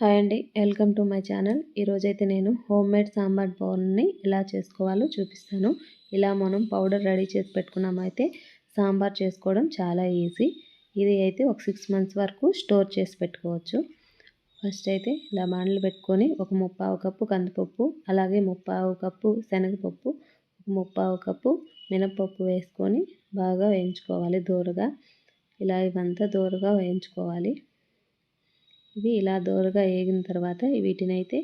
Hi అండి welcome to my channel. ఈరోజైతే నేను హోమ్ మేడ్ సాంబార్ పౌడర్ని ఎలా చేసుకోవాలో చూపిస్తాను. ఇలా మనం పౌడర్ రెడీ చేసి పెట్టుకున్నామైతే సాంబార్ చేసుకోవడం చాలా ఈజీ. ఇది అయితే ఒక సిక్స్ మంత్స్ వరకు స్టోర్ చేసి పెట్టుకోవచ్చు. ఫస్ట్ అయితే ఇలా బాండ్లు పెట్టుకొని ఒక ముప్పావు కప్పు కందిపప్పు అలాగే ముప్పావు కప్పు శనగపప్పు ఒక ముప్పావు కప్పు మినపప్పు వేసుకొని బాగా వేయించుకోవాలి దూరగా. ఇలా ఇవంతా దూరగా వేయించుకోవాలి. ఇవి ఇలా దోరగా వేగిన తర్వాత వీటిని అయితే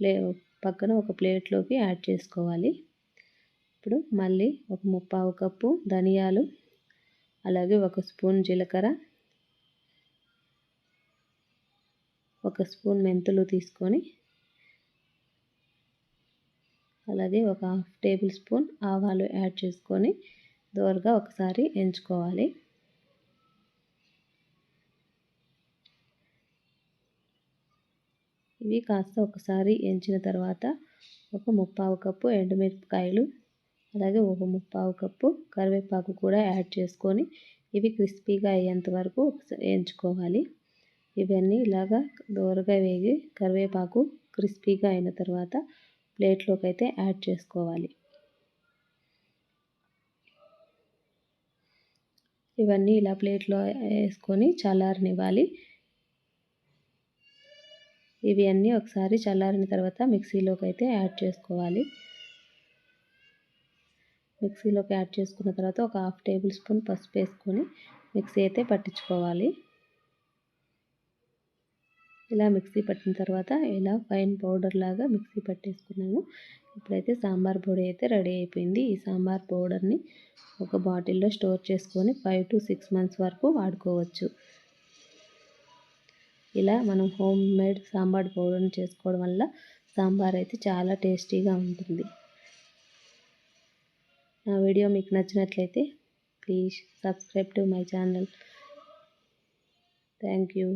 ప్లే పక్కన ఒక ప్లేట్లోకి యాడ్ చేసుకోవాలి. ఇప్పుడు మళ్ళీ ఒక ముప్పావు కప్పు ధనియాలు అలాగే ఒక స్పూన్ జీలకర్ర ఒక స్పూన్ మెంతులు తీసుకొని అలాగే ఒక హాఫ్ టేబుల్ స్పూన్ ఆవాలు యాడ్ చేసుకొని దోరగా ఒకసారి ఎంచుకోవాలి. ఇవి కాస్త ఒకసారి ఎంచిన తర్వాత ఒక ముప్పావు కప్పు ఎండుమిరపకాయలు అలాగే ఒక ముప్పావు కప్పు కరివేపాకు కూడా యాడ్ చేసుకొని ఇవి క్రిస్పీగా అయ్యేంత వరకు వేయించుకోవాలి ఇవన్నీ ఇలాగా దోరగా వేగి కరివేపాకు క్రిస్పీగా అయిన తర్వాత ప్లేట్లోకి అయితే యాడ్ చేసుకోవాలి. ఇవన్నీ ఇలా ప్లేట్లో వేసుకొని చల్లారనివ్వాలి. ఇవి అన్నీ ఒకసారి చల్లారిన తర్వాత మిక్సీలోకి అయితే యాడ్ చేసుకోవాలి. మిక్సీలోకి యాడ్ చేసుకున్న తర్వాత ఒక హాఫ్ టేబుల్ స్పూన్ పసుపు వేసుకొని మిక్సీ అయితే పట్టించుకోవాలి. ఇలా మిక్సీ పట్టిన తర్వాత ఇలా ఫైన్ పౌడర్ లాగా మిక్సీ పట్టేసుకున్నాము. ఇప్పుడైతే సాంబార్ పొడి అయితే రెడీ అయిపోయింది. ఈ సాంబార్ పౌడర్ని ఒక బాటిల్లో స్టోర్ చేసుకొని ఫైవ్ టు సిక్స్ మంత్స్ వరకు వాడుకోవచ్చు. ఇలా మనం హోమ్ మేడ్ సాంబార్ పౌడర్ని చేసుకోవడం వల్ల సాంబార్ అయితే చాలా టేస్టీగా ఉంటుంది. నా వీడియో మీకు నచ్చినట్లయితే please subscribe to my channel. Thank you.